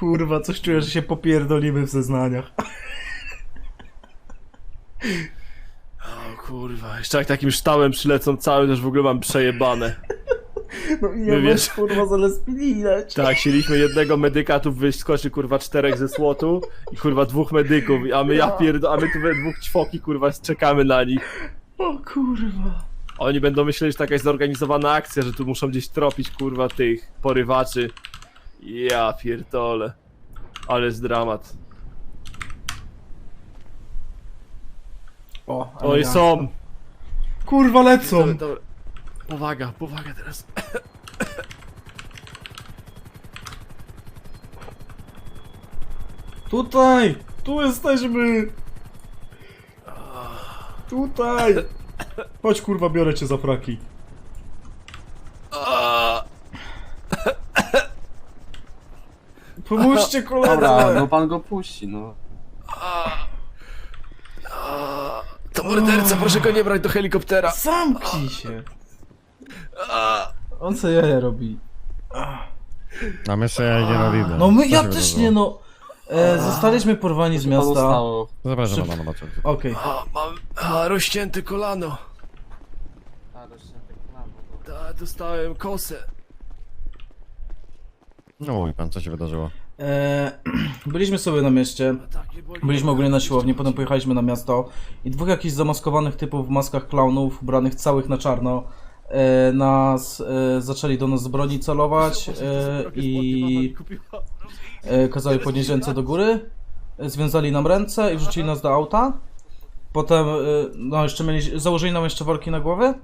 Kurwa, coś czuję, że się popierdolimy w zeznaniach. O kurwa, jeszcze jak takim ształem przylecą całym, to już w ogóle mam przejebane. No i ja wiesz- kurwa, pilileć. Tak, chcieliśmy jednego medyka, tu wyskoczy kurwa czterech ze słotu i kurwa dwóch medyków, a my ja pierdo, a my tu we dwóch ćwoki kurwa czekamy na nich. O kurwa. Oni będą myśleli, że taka jest zorganizowana akcja, że tu muszą gdzieś tropić kurwa tych porywaczy. Ja pierdolę. Ale jest dramat. O, Oj, elegancko. są! Kurwa, lecą. Dobra, dobra. Powaga, powaga teraz. Tutaj! Tu jesteśmy! Tutaj! Chodź kurwa, biorę cię za fraki. Koledze! Dobra, no pan go puści, no. To morderca, proszę go nie brać do helikoptera. Zamknij się! On co jaja robi. A my sobie ja nie robimy. No my, ja się też nie no. E, zostaliśmy porwani z Co miasta. stało? Zapraszam Szyb- pana na baczek. Okej. A, mam a, rozcięte kolano. A, rozcięte kolano, dobra. Da, dostałem kosę. No mój pan, co się wydarzyło? E, Byliśmy sobie na mieście. Byliśmy ogólnie na siłowni, potem pojechaliśmy na miasto i dwóch jakichś zamaskowanych typów w maskach klaunów, ubranych całych na czarno, e, nas e, zaczęli do nas z broni celować e, i e, kazali podnieść ręce do góry, związali nam ręce i wrzucili nas do auta. Potem, e, no jeszcze mieli, założyli nam jeszcze worki na głowy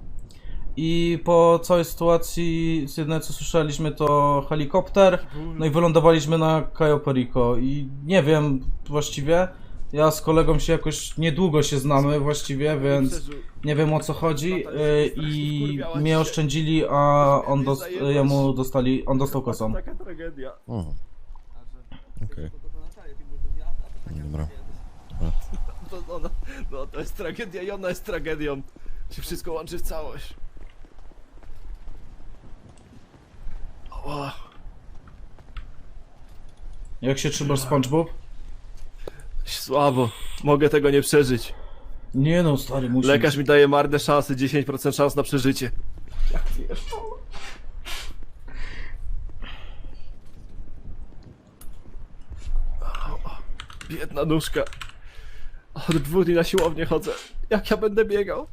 i po całej sytuacji, z jedyne co słyszeliśmy to helikopter, no i wylądowaliśmy na Cayo Perico i nie wiem właściwie, ja z kolegą się jakoś niedługo się znamy właściwie, więc nie wiem o co chodzi y, i mnie oszczędzili, a on dos- jemu dostali, on dostał kosą. Taka tragedia. O, okej. Dobra. To, no, no, no, to jest tragedia i ona jest tragedią. Się wszystko łączy w całość. Ała. Jak się trzymasz SpongeBob? Słabo. Mogę tego nie przeżyć. Nie no, stary, musisz. Lekarz mi daje marne szanse, 10% szans na przeżycie. Biedna nóżka. Od dwóch dni na siłownię chodzę. Jak ja będę biegał?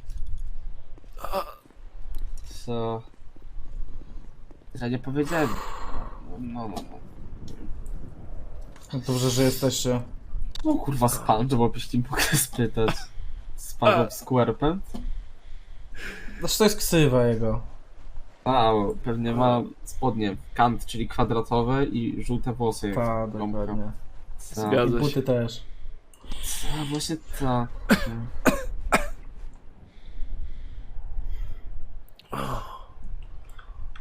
Co? Ja nie powiedziałem. No, no, no. Dobrze, że jesteście. No kurwa SpongeBob, jeśli mogę spytać. SpongeBob SquarePants? Znaczy to jest ksywa jego. A, pewnie ma spodnie kant, czyli kwadratowe i żółte włosy. jak Tak, gąbka. dokładnie. Co? I Zgadza się. buty też. Co? Właśnie tak.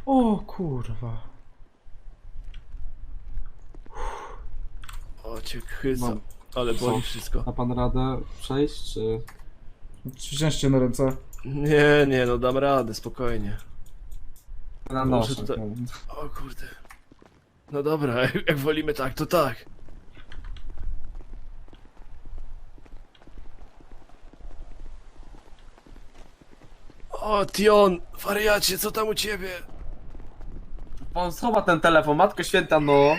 O kurwa. Chyca. Mam. Ale boli Co? wszystko. Ma pan radę przejść, czy... Wzięcie na ręce. Nie, nie, no dam radę, spokojnie. Na Może noszę. tutaj- O kurde. No dobra, jak wolimy tak, to tak. O, Tion, wariacie, co tam u ciebie? Pan schowa ten telefon, matko święta, no.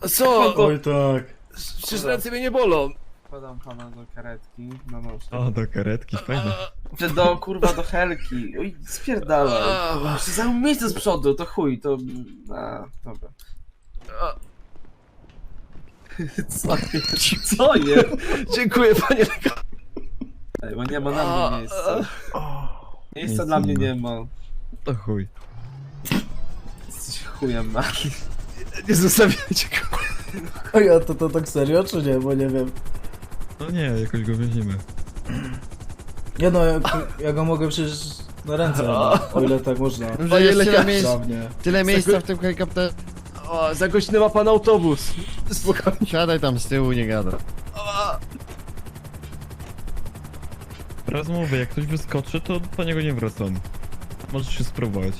A Co? Oj tak. Przecież ręce mnie nie bolą. Wkładam pana do karetki, na noszę. O, do karetki, fajne. Czy do kurwa do helki. Oj, spierdalaj. A. Zajął miejsce z przodu, to chuj, to... A, dobra. A, Co jest? Co jest? Dziękuję, panie lekarzu. Ej, bo nie ma na mnie miejsca. Miejsca dla mnie nie nie ma. To chuj. Jesteś chujem na. Nie zostawiajcie go. Oj, a to, to tak serio, czy nie? Bo nie wiem. No nie, jakoś go weźmiemy. Nie no, ja, ja go mogę przecież na ręce, o ile tak można. Że jest tyle, lekarz. miejsc, Dawnie. tyle miejsca w tym helikopterze. O, za godzinę ma pan autobus. Spokojnie. Siadaj tam z tyłu, nie gada. Raz mówię, jak ktoś wyskoczy, to po niego nie wracam. Możesz się spróbować.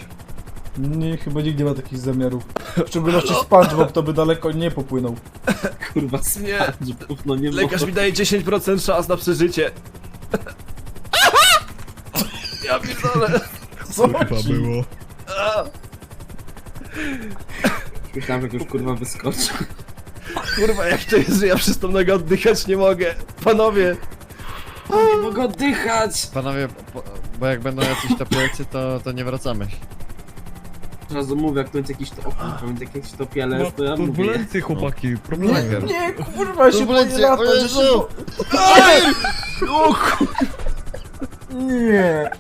Nie, chyba nikt nie ma takich zamiarów. W szczególności SpongeBob to by daleko nie popłynął. Kurwa, Nie. SpongeBob, no nie Lekarz mi daje 10% szans na przeżycie. Ja pierdolę. Co Chyba było. Myślałem, że już kurwa wyskoczy. Kurwa, jak to jest, że ja przez tą nogę oddychać nie mogę. Panowie, Nie mogę oddychać! Panowie, po, bo jak będą jacyś topielcy, to, to nie wracamy. Od razu mówię, jak to jest jakiś to... O kurwa, więc jak jakiś No, to ja mówię. turbulencje, chłopaki, problemy. Nie, kurwa, ja się boję Turbulencje, o że Jezu! się bo... o kur... Nie.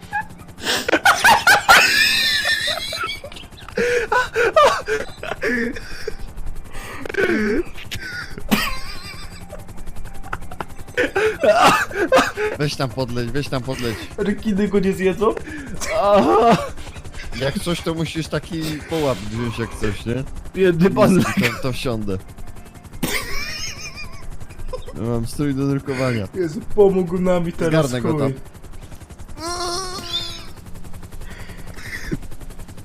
Weź tam podleć, weź tam podleć. Rekiny go nie zjedzą? Aha, Jak coś, to musisz taki połap wziąć jak coś, nie? biedny pan To, to wsiądę. Ja Mam strój do drukowania. Jezu, pomógł nam i teraz Zgarnę go chuj. tam.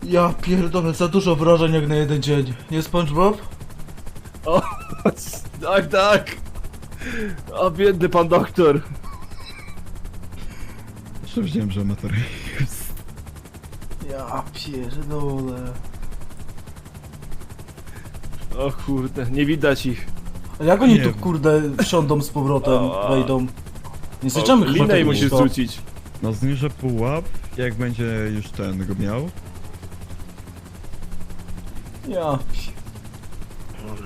Ja pierdolę, za dużo wrażeń jak na jeden dzień. Nie SpongeBob? O, tak, tak. O, biedny pan doktor. Jeszcze wziąłem, że amator jest. Ja pierdolę. O kurde, nie widać ich. A jak oni Nie tu wiem. kurde wsiądą z powrotem, Ała. wejdą? Nie O, chyba linę tego musisz. No zniżę pułap, jak będzie już ten go miał. Ja pi...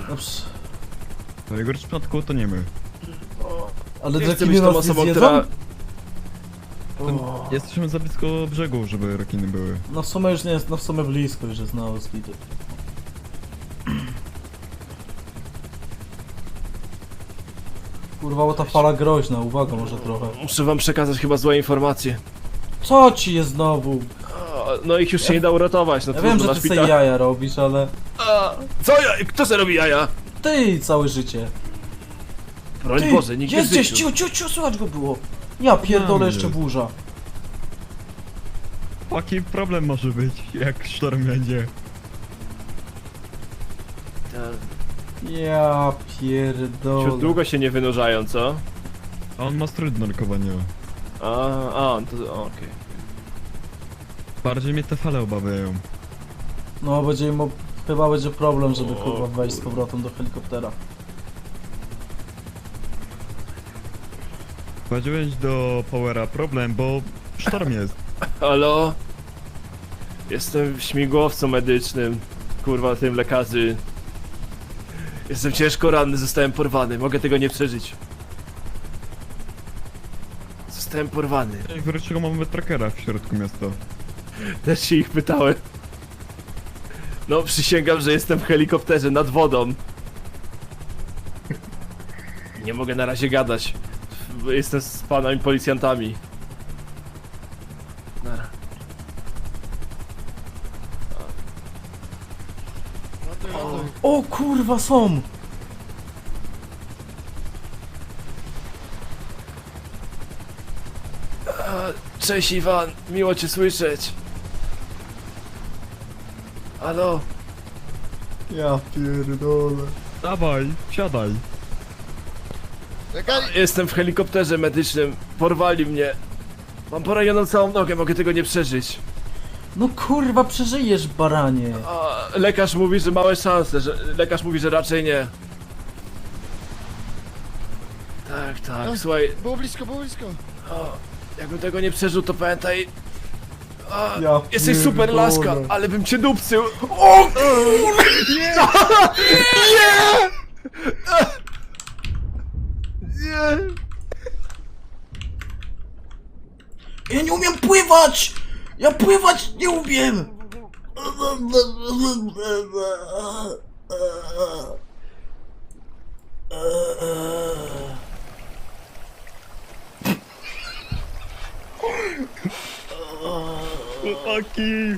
Dobrze. W najgorszym przypadku to nie my. Ale Nie chcę rekiny być tą nas nie osobą, zjedzą? O. Jesteśmy za blisko brzegu, żeby rekiny były. No w sumie już nie jest, no w sumie blisko już jest na Ospity. Kurwa, bo ta fala groźna, uwaga może trochę. Muszę wam przekazać chyba złe informacje. Co ci jest znowu? O, No ich już się nie da uratować, no Ja trudno wiem, na że ty szpital. sobie jaja robisz, ale... A, Co ja? Kto se robi jaja? Ty całe życie. Broń Ty, Boże, nigdy jest w gdzieś, ciu, ciu, ciu, słychać go było. Ja pierdolę jeszcze burza. Taki problem może być, jak sztorm będzie. Tak. Ja Ciut pierdolę. długo się nie wynurzają, co? A on ma strój do narkowania. A, a, to o, okej. Bardziej mnie te fale obawiają. No, będzie mu... Chyba będzie problem, żeby O, kurwa wejść z powrotem do helikoptera. Wchodziłeś do Powera problem, bo sztorm jest. Halo? Jestem śmigłowcem medycznym. Kurwa, tym lekarzy. Jestem ciężko ranny, zostałem porwany. Mogę tego nie przeżyć. Zostałem porwany. Wreszcie mamy trackera w środku miasta. Też się ich pytałem. No, przysięgam, że jestem w helikopterze nad wodą. Nie mogę na razie gadać. Jestem z panami policjantami. Nara. O kurwa, są! A, Cześć Iwan, miło cię słyszeć. Halo? Ja pierdolę. Dawaj, siadaj. Jestem w helikopterze medycznym. Porwali mnie. Mam poranioną całą nogę, mogę tego nie przeżyć. No kurwa, przeżyjesz, baranie. A, lekarz mówi, że małe szanse, że lekarz mówi, że raczej nie. Tak, tak, No. słuchaj, Było blisko, było blisko. o, jakbym tego nie przeżył, to pamiętaj. A, Ja jesteś super pierdolę. laska, ale bym cię dupcył. O kurwa! Nie! Nie! Ja nie umiem pływać! Ja pływać nie umiem! Chłopaki!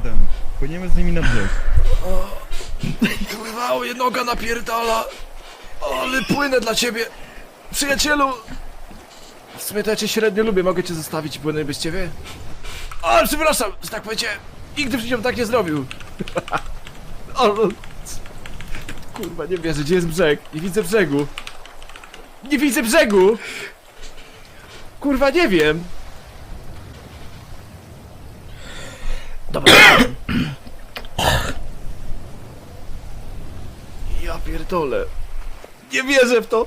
jeden. Płyniemy z nimi na brzeg. Kurwa, o, noga napierdala! Ale płynę dla ciebie! Przyjacielu! W sumie to ja cię średnio lubię, mogę cię zostawić płynę bez ciebie? A, przepraszam, że tak powiedziałem. Nigdy w życiu bym tak nie zrobił. no. Kurwa, nie wierzę, gdzie jest brzeg? Nie widzę brzegu. Nie widzę brzegu! Kurwa, nie wiem. Dobra. Ja pierdolę. Nie wierzę w to.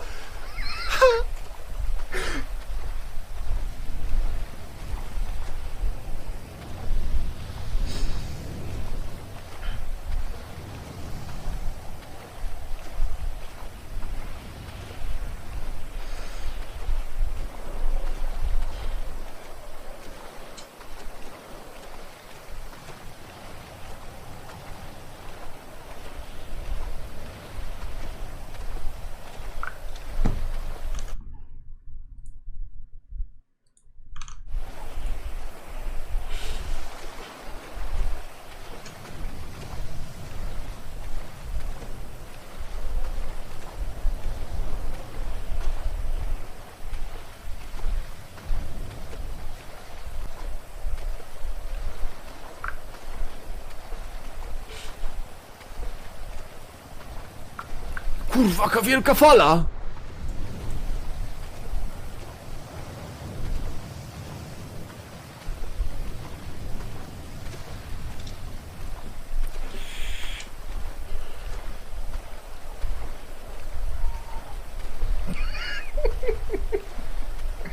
Kurwa, jaka wielka fala!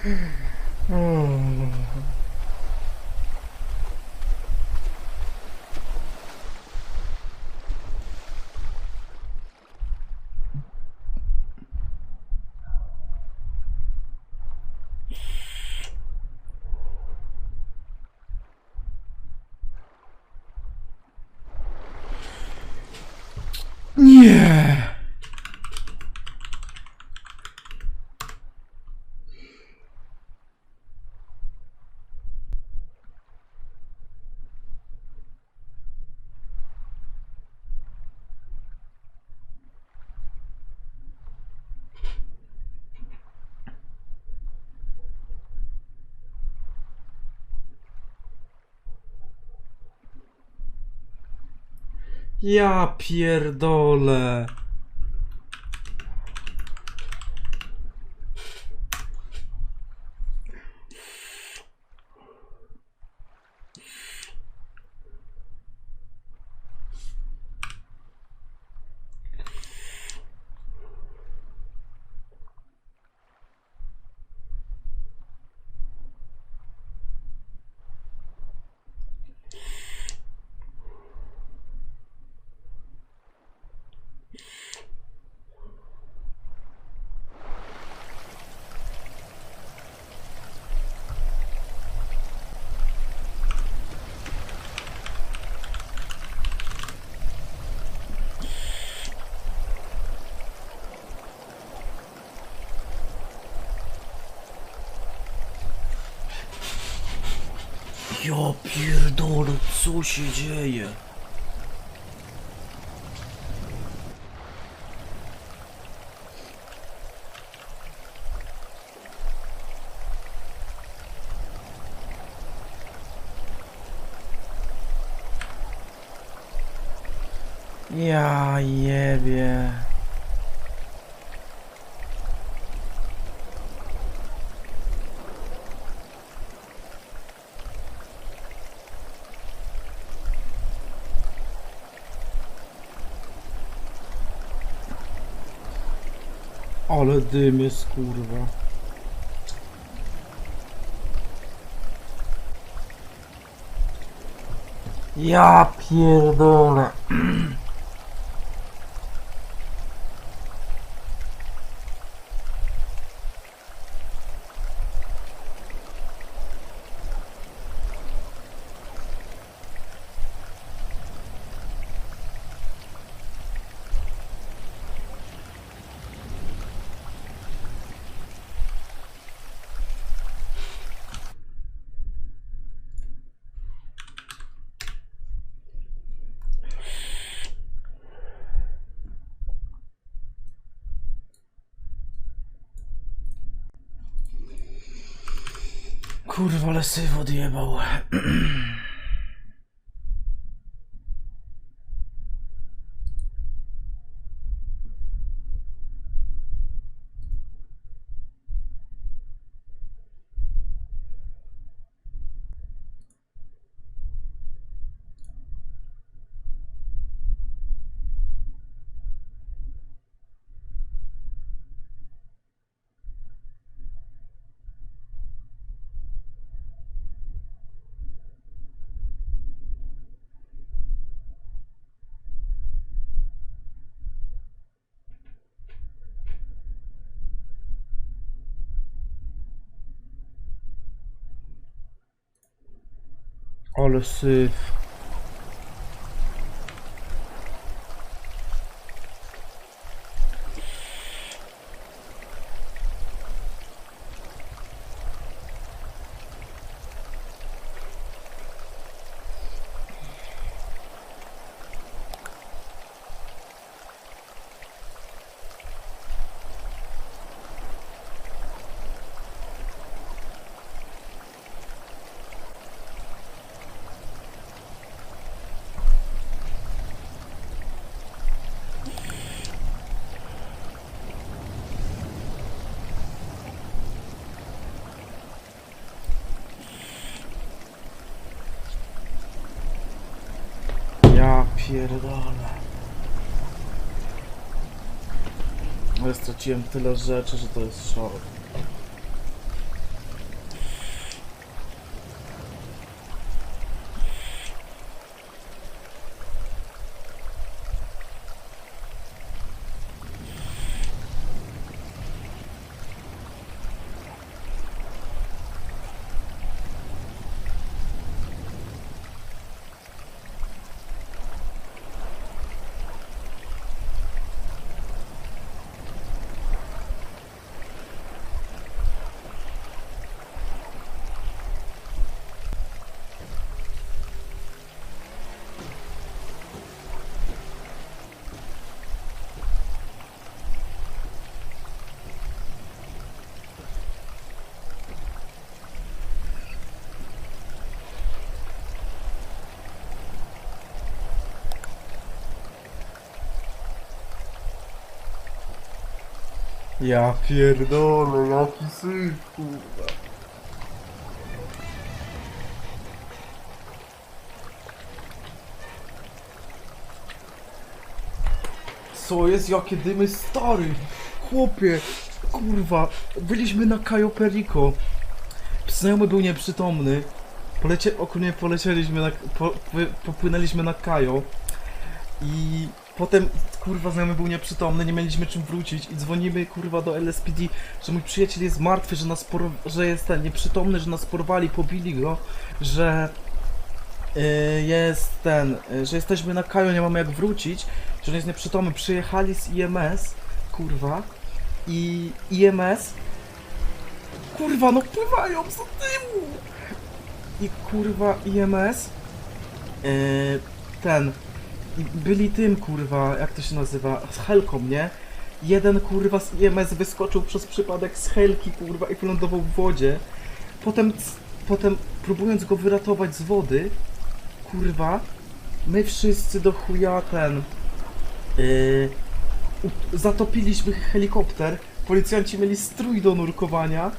Nie! Ja pierdolę. Ja pierdolę, co się dzieje? Ja jebie. Ale dym jest kurwa. Ja pierdolę. kurwa, ale syf odjebał. Ale syf. Ja pierdolę. Ale straciłem tyle rzeczy, że to jest szok. Ja pierdolę, jaki syf, kurwa. Co jest, jakie dymy, stary? Chłopie, kurwa, byliśmy na Cayo Perico. Znajomy był nieprzytomny. Polecie, ogólnie polecieliśmy na, po, pły- popłynęliśmy na Cayo. I potem, kurwa, znajomy był nieprzytomny, nie mieliśmy czym wrócić i dzwonimy, kurwa, do LSPD, że mój przyjaciel jest martwy, że nas por... że jest ten nieprzytomny, że nas porwali, pobili go, że y, jest ten, y, że jesteśmy na Kajo, nie mamy jak wrócić, że on jest nieprzytomny. Przyjechali z IMS, kurwa, i IMS, kurwa, no pływają za tyłu! I kurwa, IMS, y, ten, byli tym kurwa, jak to się nazywa, z helką, nie? Jeden kurwa z IMS wyskoczył przez przypadek z helki kurwa i wylądował w wodzie. Potem, potem próbując go wyratować z wody, kurwa, my wszyscy do chuja ten, yy, zatopiliśmy helikopter, policjanci mieli strój do nurkowania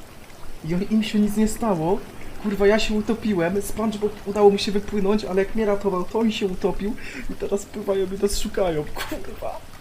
i im się nic nie stało. Kurwa, ja się utopiłem, SpongeBob udało mi się wypłynąć, ale jak mnie ratował, to on się utopił i teraz pływają i nas szukają, kurwa.